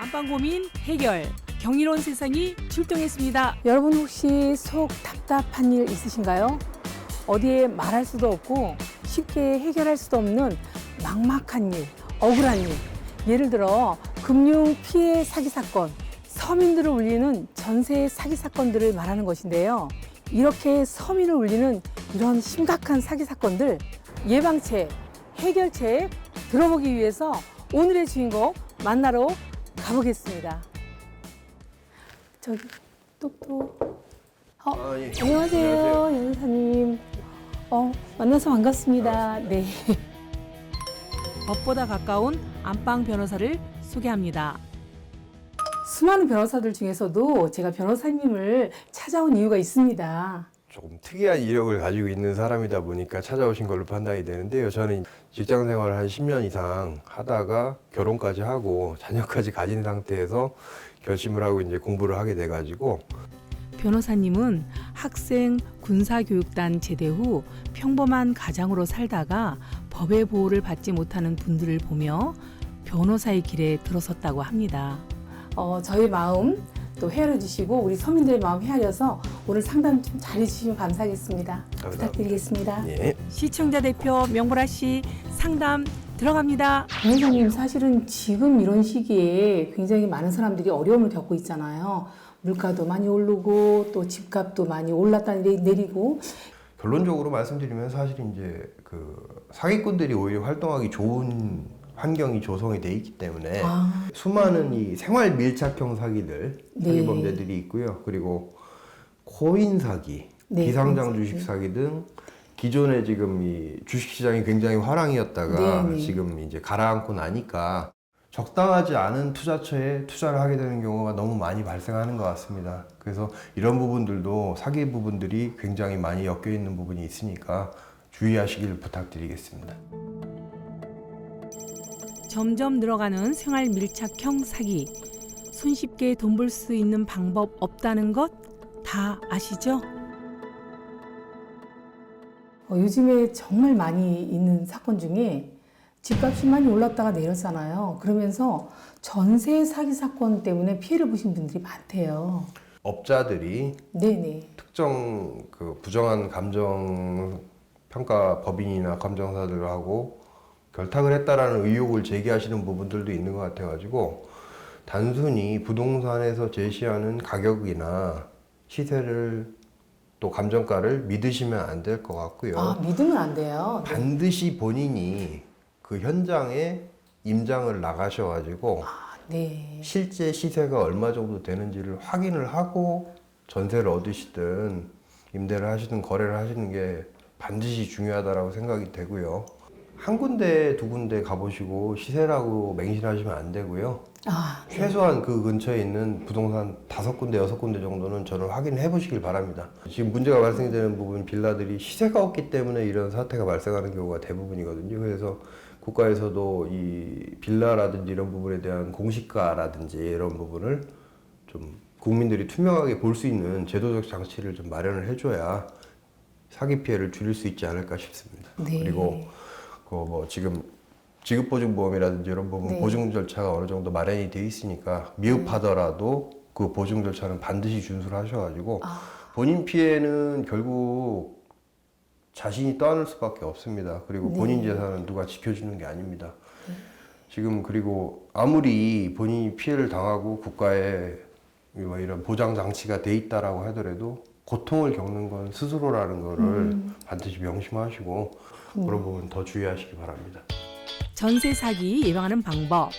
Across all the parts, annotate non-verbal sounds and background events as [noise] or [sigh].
안방 고민 해결 경이로운 세상이 출동했습니다. 여러분 혹시 속 답답한 일 있으신가요? 어디에 말할 수도 없고 쉽게 해결할 수도 없는 막막한 일, 억울한 일. 예를 들어 금융 피해 사기 사건, 서민들을 울리는 전세 사기 사건들을 말하는 것인데요. 이렇게 서민을 울리는 이런 심각한 사기 사건들 예방책, 해결책 들어보기 위해서 오늘의 주인공 만나러 가보겠습니다. 저기 똑똑. 어, 아, 예. 안녕하세요, 연사님. 어, 만나서 반갑습니다. 네. 법보다 가까운 안방 변호사를 소개합니다. 수많은 변호사들 중에서도 제가 변호사님을 찾아온 이유가 있습니다. 조금 특이한 이력을 가지고 있는 사람이다 보니까 찾아오신 걸로 판단이 되는데요. 저는 직장 생활을 한 10년 이상 하다가 결혼까지 하고 자녀까지 가진 상태에서 결심을 하고 이제 공부를 하게 돼 가지고 변호사님은 학생 군사교육단 제대 후 평범한 가장으로 살다가 법의 보호를 받지 못하는 분들을 보며 변호사의 길에 들어섰다고 합니다. 어, 저희 마음 또 헤아려 주시고 우리 서민들의 마음 헤아려서 오늘 상담 좀 잘해주시면 감사하겠습니다. 부탁드리겠습니다. 예. 시청자 대표 명보라 씨 상담 들어갑니다. 변호사님 사실은 지금 이런 시기에 굉장히 많은 사람들이 어려움을 겪고 있잖아요. 물가도 많이 오르고 또 집값도 많이 올랐다 내리- 내리고 결론적으로 말씀드리면 사실 이제 그 사기꾼들이 오히려 활동하기 좋은 환경이 조성이 돼 있기 때문에 아, 수많은 이 생활 밀착형 사기들 네. 사기 범죄들이 있고요. 그리고 코인 사기, 네, 비상장 코인 주식 사기. 사기 등 기존에 지금 이 주식 시장이 굉장히 화랑이었다가 네, 네. 지금 이제 가라앉고 나니까 적당하지 않은 투자처에 투자를 하게 되는 경우가 너무 많이 발생하는 것 같습니다. 그래서 이런 부분들도 사기 부분들이 굉장히 많이 엮여 있는 부분이 있으니까 주의하시길 부탁드리겠습니다. 점점 늘어가는 생활 밀착형 사기. 손쉽게 돈 벌 수 있는 방법 없다는 것 다 아시죠? 어, 요즘에 정말 많이 있는 사건 중에 집값이 많이 올랐다가 내렸잖아요. 그러면서 전세 사기 사건 때문에 피해를 보신 분들이 많대요. 업자들이 네네. 특정 그 부정한 감정 평가 법인이나 감정사들하고 결탁을 했다라는 의혹을 제기하시는 부분들도 있는 것 같아가지고 단순히 부동산에서 제시하는 가격이나 시세를 또 감정가를 믿으시면 안 될 것 같고요. 아, 믿으면 안 돼요. 네. 반드시 본인이 그 현장에 임장을 나가셔가지고 아, 네. 실제 시세가 얼마 정도 되는지를 확인을 하고 전세를 얻으시든 임대를 하시든 거래를 하시는 게 반드시 중요하다라고 생각이 되고요. 한 군데 두 군데 가보시고 시세라고 맹신하시면 안 되고요. 아, 네. 최소한 그 근처에 있는 부동산 다섯 군데 여섯 군데 정도는 저는 확인해 보시길 바랍니다. 지금 문제가 발생되는 부분 빌라들이 시세가 없기 때문에 이런 사태가 발생하는 경우가 대부분이거든요. 그래서 국가에서도 이 빌라라든지 이런 부분에 대한 공시가라든지 이런 부분을 좀 국민들이 투명하게 볼 수 있는 제도적 장치를 좀 마련을 해줘야 사기 피해를 줄일 수 있지 않을까 싶습니다. 네. 그리고 그뭐 지금 지급보증보험이라든지 이런 부분 네. 보증 절차가 어느 정도 마련이 돼 있으니까 미흡하더라도 그 보증 절차는 반드시 준수를 하셔가지고 아. 본인 피해는 결국 자신이 떠안을 수밖에 없습니다. 그리고 네. 본인 재산은 누가 지켜주는 게 아닙니다. 지금 그리고 아무리 본인이 피해를 당하고 국가에 뭐 이런 보장 장치가 돼 있다라고 하더라도 고통을 겪는 건 스스로라는 거를 음. 반드시 명심하시고 그런 부분 더 주의하시기 바랍니다. 전세 사기 예방하는 방법.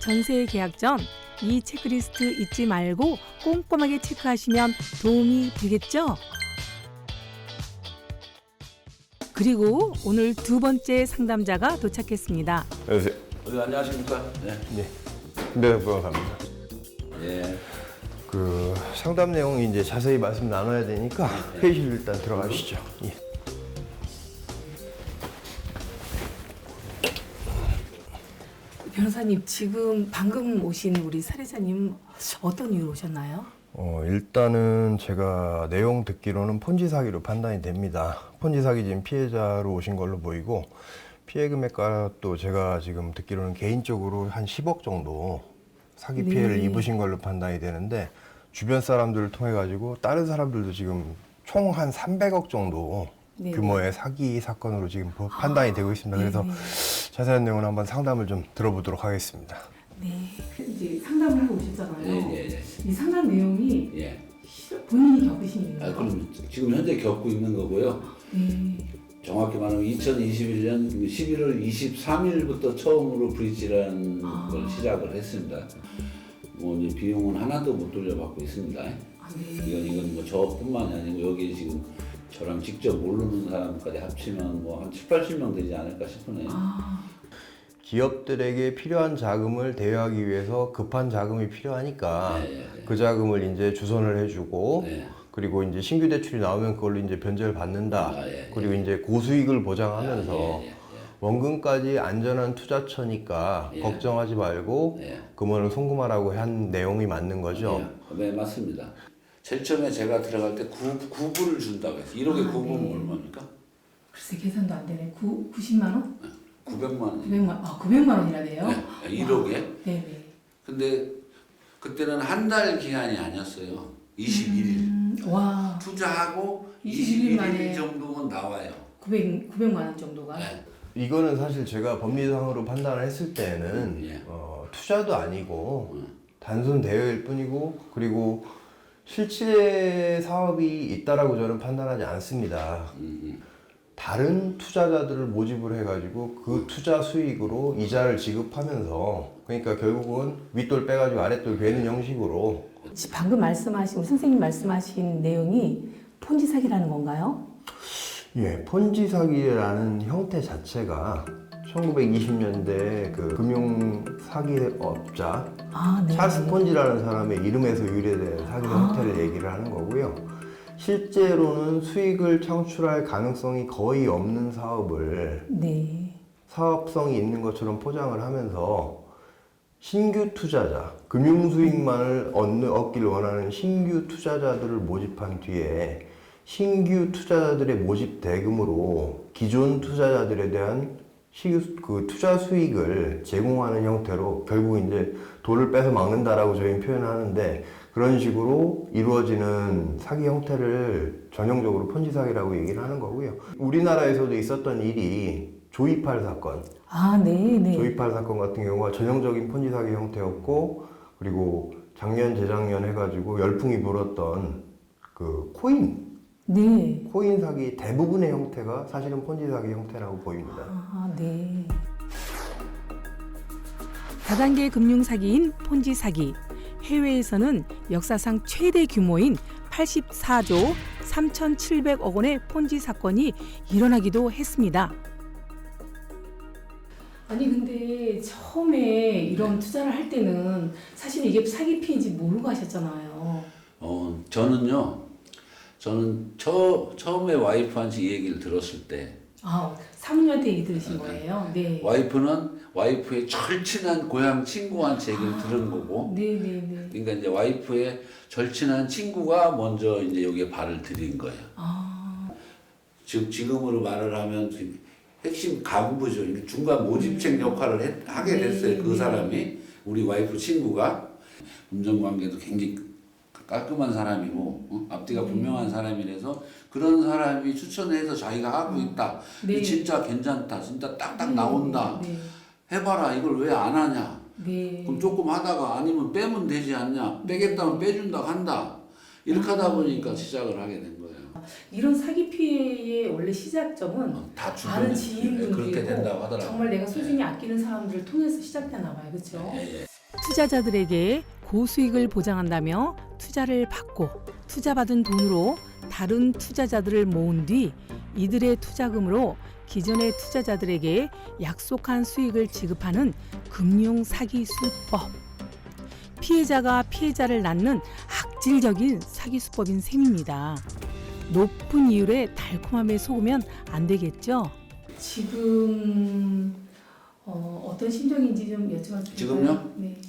전세 계약 전 이 체크리스트 잊지 말고 꼼꼼하게 체크하시면 도움이 되겠죠? 그리고 오늘 두 번째 상담자가 도착했습니다. 여보세요. 어, 안녕하십니까? 네. 네. 네, 부탁합니다. 예. 그 상담 내용이 이제 자세히 말씀 나눠야 되니까 회의실 일단 들어가시죠. 예. 변호사님, 지금 방금 오신 우리 사례자님 어떤 이유로 오셨나요? 어, 일단은 제가 내용 듣기로는 폰지 사기로 판단이 됩니다. 폰지 사기 지금 피해자로 오신 걸로 보이고 피해 금액과 또 제가 지금 듣기로는 개인적으로 한 10억 정도 사기 네. 피해를 입으신 걸로 판단이 되는데 주변 사람들을 통해 가지고 다른 사람들도 지금 총 한 300억 정도 네. 규모의 사기 사건으로 지금 보- 판단이 되고 있습니다. 그래서 네. 자세한 내용은 한번 상담을 좀 들어보도록 하겠습니다. 네. 이제 상담을 하고 오셨잖아요. 예, 예, 예. 이 상담 내용이 예. 본인이 겪으신 일이에요. 아, 그럼 지금 현재 겪고 있는 거고요. 네. 정확히 말하면 2021년 11월 23일부터 처음으로 브릿지라는 아. 걸 시작을 했습니다. 뭐 이제 비용은 하나도 못 돌려받고 있습니다. 아, 네. 이건 이건 뭐 저뿐만이 아니고 여기 지금 저랑 직접 모르는 사람까지 합치면 뭐 한 7, 80명 되지 않을까 싶으네요. 아, 기업들에게 필요한 자금을 대여하기 위해서 급한 자금이 필요하니까 예, 예, 예. 그 자금을 이제 주선을 해주고 네. 그리고 이제 신규 대출이 나오면 그걸로 이제 변제를 받는다. 아, 예, 예. 그리고 이제 고수익을 보장하면서 예, 예, 예. 원금까지 안전한 투자처니까 예. 걱정하지 말고 예. 금원을 송금하라고 한 내용이 맞는 거죠. 네, 네, 맞습니다. 제일 처음에 제가 들어갈 때 9, 9불을 준다고 했어요. 1억에 아, 9불은 네. 얼마입니까? 글쎄 계산도 안 되네. 9, 90만 원? 900만 원. 900만 아, 900만 원이나 돼요? 네, 1억에. 네, 네. 근데 그때는 한 달 기한이 아니었어요. 21일. 음, 와, 투자하고 21일 21일 만에. 정도면 나와요. 900 900만 원 정도가. 네. 이거는 사실 제가 법리상으로 판단을 했을 때는 예. 어, 투자도 아니고 음. 단순 대여일 뿐이고 그리고 실제 사업이 있다라고 저는 판단하지 않습니다. 음, 다른 투자자들을 모집을 해가지고 그 투자 수익으로 이자를 지급하면서 그러니까 결국은 윗돌 빼가지고 아랫돌 베는 형식으로 방금 말씀하신 선생님 말씀하신 내용이 폰지 사기라는 건가요? 예, 폰지 사기라는 형태 자체가 1920년대 그 금융 사기업자 아, 네. 찰스 폰지라는 사람의 이름에서 유래된 사기 아. 형태를 얘기를 하는 거고요. 실제로는 수익을 창출할 가능성이 거의 없는 사업을 네. 사업성이 있는 것처럼 포장을 하면서 신규 투자자, 금융 수익만을 얻는, 얻기를 원하는 신규 투자자들을 모집한 뒤에 신규 투자자들의 모집 대금으로 기존 투자자들에 대한 시, 그 투자 수익을 제공하는 형태로 결국 이제 돈을 빼서 막는다라고 저희는 표현하는데 그런 식으로 이루어지는 사기 형태를 전형적으로 펀지 사기라고 얘기를 하는 거고요. 우리나라에서도 있었던 일이 조이팔 사건, 아, 네, 네. 조이팔 사건 같은 경우가 전형적인 펀지 사기 형태였고 그리고 작년 재작년 해가지고 열풍이 불었던 그 코인 네. 코인 사기 대부분의 형태가 사실은 펀지 사기 형태라고 보입니다. 아, 네. 다단계 금융 사기인 폰지 사기. 해외에서는 역사상 최대 규모인 84조 3,700억 원의 폰지 사건이 일어나기도 했습니다. 아니 근데 처음에 이런 투자를 할 때는 사실 이게 사기 피해인지 모르고 하셨잖아요. 어, 저는요. 저는 처, 처음에 와이프한테 이 얘기를 들었을 때 아, 사모님한테 얘기 들으신 거예요? 네. 와이프는 와이프의 절친한 고향 친구한테 얘기를 들은 거고 네, 네, 네. 그러니까 이제 와이프의 절친한 친구가 먼저 이제 여기에 발을 들인 거예요. 아, 즉 지금으로 말을 하면 핵심. 이게 중간 모집책 역할을 했- 하게 네, 됐어요. 그 네. 사람이 우리 와이프 친구가 음정 관계도 굉장히 깔끔한 사람이고 어? 앞뒤가 분명한 사람이라서 그런 사람이 추천해서 자기가 하고 있다. 네. 이 진짜 괜찮다. 진짜 딱딱 나온다. 네. 해봐라. 이걸 왜 안 하냐? 네. 그럼 조금 하다가 아니면 빼면 되지 않냐? 빼겠다면 빼준다 한다. 이렇게 하다 보니까 시작을 하게 된 거예요. 이런 사기 피해의 원래 시작점은 어, 다 다른 주변에 지인분들이고 그렇게 된다고 하더라고요. 정말 내가 소중히 아끼는 사람들을 통해서 시작되나 봐요. 그렇죠? 예, 예. 투자자들에게 고수익을 보장한다며 투자를 받고 투자받은 돈으로 다른 투자자들을 모은 뒤 이들의 투자금으로 기존의 투자자들에게 약속한 수익을 지급하는 금융 사기 수법. 피해자가 피해자를 낳는 악질적인 사기 수법인 셈입니다. 높은 이율의 달콤함에 속으면 안 되겠죠? 지금 어, 어떤 심정인지 좀 여쭤봐도 될까요? 지금요? 네.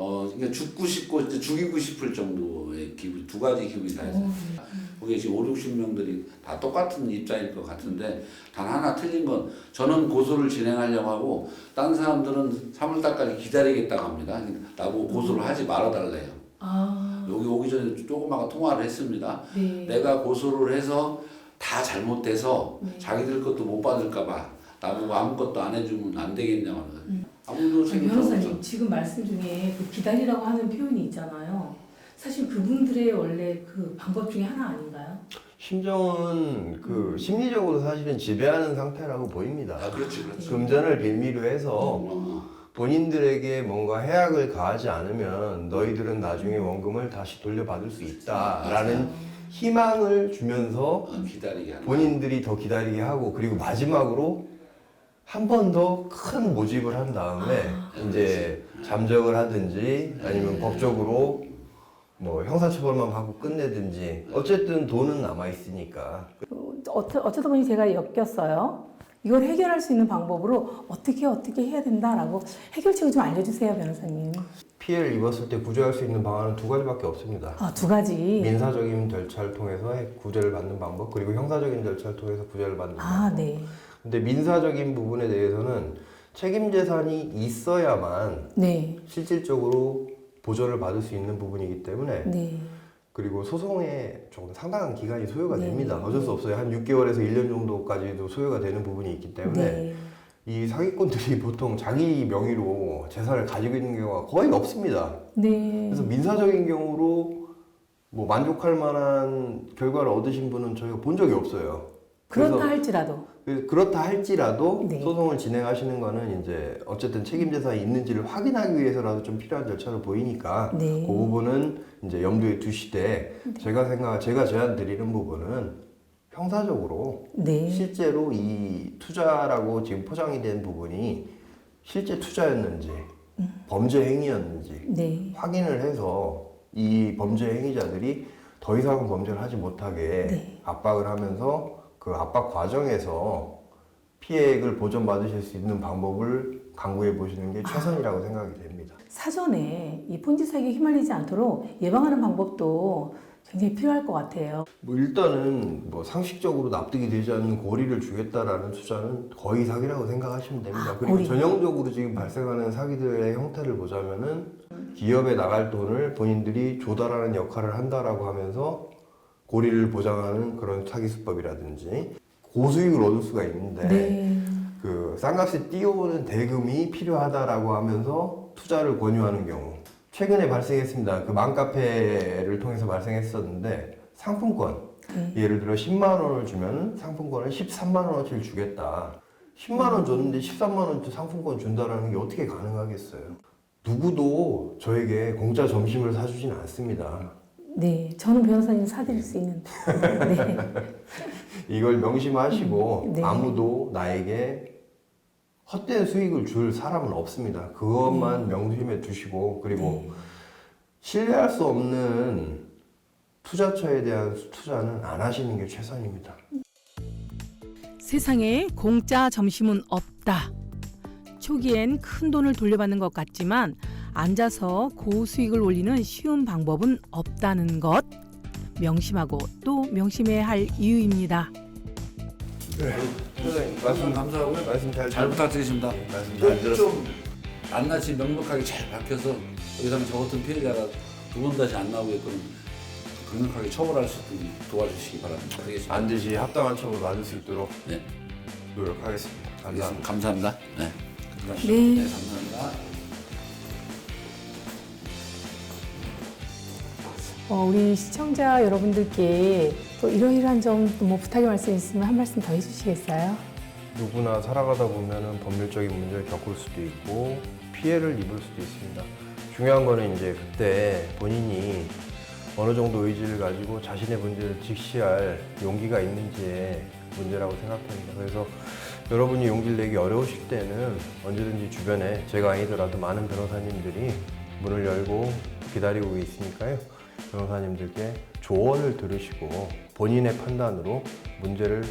어, 그러니까 죽고 싶고 죽이고 싶을 정도의 기분, 두 가지 기분이 다 있어요. 어, 네. 그게 지금 5, 60명들이 다 똑같은 입장일 것 같은데 단 하나 틀린 건 저는 고소를 진행하려고 하고 딴 사람들은 3월달까지 기다리겠다고 합니다. 나보고 고소를 하지 말아달래요. 아, 여기 오기 전에 조그마한 통화를 했습니다. 네. 내가 고소를 해서 다 잘못돼서 네. 자기들 것도 못 받을까봐 나보고 아무것도 안 해주면 안 되겠냐고 하거든요. 아무도 생각 음. 없 죠. 지금 말씀 중에 그 기다리라고 하는 표현이 있잖아요. 사실 그분들의 원래 그 방법 중에 하나 아닌가요? 심정은 그 심리적으로 사실은 지배하는 상태라고 보입니다. 아 그렇지 그렇지. 금전을 빌미로 해서 어, 본인들에게 뭔가 해악을 가하지 않으면 너희들은 나중에 원금을 다시 돌려받을 수 있다라는 희망을 주면서 어, 기다리게 하는. 본인들이 더 기다리게 하고 그리고 마지막으로 한 번 더 큰 모집을 한 다음에 이제 잠적을 하든지 아니면 법적으로 뭐 형사처벌만 받고 끝내든지 어쨌든 돈은 남아 있으니까 어쩌, 어쩌다 보니 제가 엮였어요. 이걸 해결할 수 있는 방법으로 어떻게 어떻게 해야 된다라고 해결책을 좀 알려주세요, 변호사님. 피해를 입었을 때 구제할 수 있는 방안은 두 가지밖에 없습니다. 아, 두 가지. 민사적인 절차를 통해서 구제를 받는 방법 그리고 형사적인 절차를 통해서 구제를 받는 방법. 아, 네. 근데 민사적인 부분에 대해서는 책임 재산이 있어야만 네. 실질적으로 보전을 받을 수 있는 부분이기 때문에 네. 그리고 소송에 조금 상당한 기간이 소요가 네. 됩니다. 어쩔 수 없어요. 한 6개월에서 1년 정도까지도 소요가 되는 부분이 있기 때문에 네. 이 사기꾼들이 [laughs] 보통 자기 명의로 재산을 가지고 있는 경우가 거의 없습니다. 네. 그래서 민사적인 경우로 뭐 만족할 만한 결과를 얻으신 분은 저희가 본 적이 없어요. 그렇다 할지라도. 그- 그렇다 할지라도 네. 소송을 진행하시는 거는 이제 어쨌든 책임 재산이 있는지를 확인하기 위해서라도 좀 필요한 절차로 보이니까 네. 그 부분은 이제 염두에 두시되 제가 생각 제가 제안 드리는 부분은 형사적으로 네. 실제로 이 투자라고 지금 포장이 된 부분이 실제 투자였는지 범죄 행위였는지 네. 확인을 해서 이 범죄 행위자들이 더 이상은 범죄를 하지 못하게 네. 압박을 하면서 그 압박 과정에서 피해액을 보전받으실 수 있는 방법을 강구해 보시는 게 최선이라고 생각이 됩니다. 사전에 이 폰지 사기에 휘말리지 않도록 예방하는 방법도 굉장히 필요할 것 같아요. 뭐 일단은 뭐 상식적으로 납득이 되지 않는 고리를 주겠다라는 투자는 거의 사기라고 생각하시면 됩니다. 아, 그리고 고리. 전형적으로 지금 발생하는 사기들의 형태를 보자면은 기업에 나갈 돈을 본인들이 조달하는 역할을 한다라고 하면서 고리를 보장하는 그런 사기 수법이라든지 고수익을 얻을 수가 있는데 네. 그 쌍값에 띄워오는 대금이 필요하다라고 하면서 투자를 권유하는 경우 최근에 발생했습니다. 그 맘카페를 통해서 발생했었는데 상품권 네. 예를 들어 10만 원을 주면 상품권을 13만 원어치를 주겠다. 10만 원 줬는데 13만 원 상품권 준다라는 게 어떻게 가능하겠어요? 누구도 저에게 공짜 점심을 사주진 않습니다. 네. 저는 변호사님 사드릴 수 있는데. 네. [laughs] 이걸 명심하시고 네. 아무도 나에게 헛된 수익을 줄 사람은 없습니다. 그것만 명심해 두시고 그리고 네. 신뢰할 수 없는 투자처에 대한 투자는 안 하시는 게 최선입니다. 세상에 공짜 점심은 없다. 초기엔 큰 돈을 돌려받는 것 같지만 앉아서 고수익을 올리는 쉬운 방법은 없다는 것 명심하고 또 명심해야 할 이유입니다. 선생님 말씀 감사하고요. 말씀 잘, 잘 부탁드리겠습니다. 말씀 잘 들었습니다. 좀 낱낱이 명백하게 잘 밝혀서 더 이상 저 같은 피해자가 두 번 다시 안 나오게끔 강력하게 처벌할 수 있도록 도와주시기 바랍니다. 알겠습니다. 반드시 합당한 처벌 받을 수 있도록 네. 노력하겠습니다. 감사합니다. 감사합니다. 네. 네. 네, 감사합니다. 어, 우리 시청자 여러분들께 또 이러이러한 점뭐 부탁의 말씀 있으면 한 말씀 더 해주시겠어요? 누구나 살아가다 보면은 법률적인 문제를 겪을 수도 있고 피해를 입을 수도 있습니다. 중요한 거는 이제 그때 본인이 어느 정도 의지를 가지고 자신의 문제를 직시할 용기가 있는지의 문제라고 생각합니다. 그래서 여러분이 용기를 내기 어려우실 때는 언제든지 주변에 제가 아니더라도 많은 변호사님들이 문을 열고 기다리고 있으니까요. 변호사님들께 조언을 들으시고 본인의 판단으로 문제를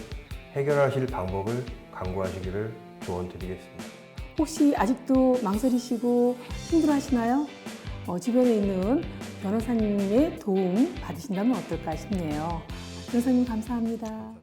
해결하실 방법을 강구하시기를 조언드리겠습니다. 혹시 아직도 망설이시고 힘들어하시나요? 어, 주변에 있는 변호사님의 도움 받으신다면 어떨까 싶네요. 변호사님 감사합니다.